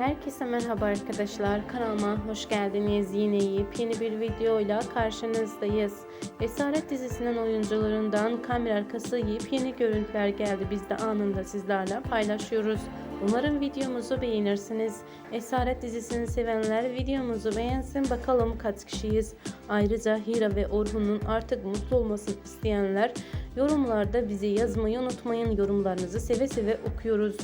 Herkese merhaba arkadaşlar. Kanalıma hoş geldiniz. Yine yepyeni bir videoyla karşınızdayız. Esaret dizisinden oyuncularından kamera arkası yepyeni görüntüler geldi. Biz de anında sizlerle paylaşıyoruz. Umarım videomuzu beğenirsiniz. Esaret dizisini sevenler videomuzu beğensin. Bakalım kaç kişiyiz. Ayrıca Hira ve Orhun'un artık mutlu olmasını isteyenler yorumlarda bizi yazmayı unutmayın. Yorumlarınızı seve seve okuyoruz.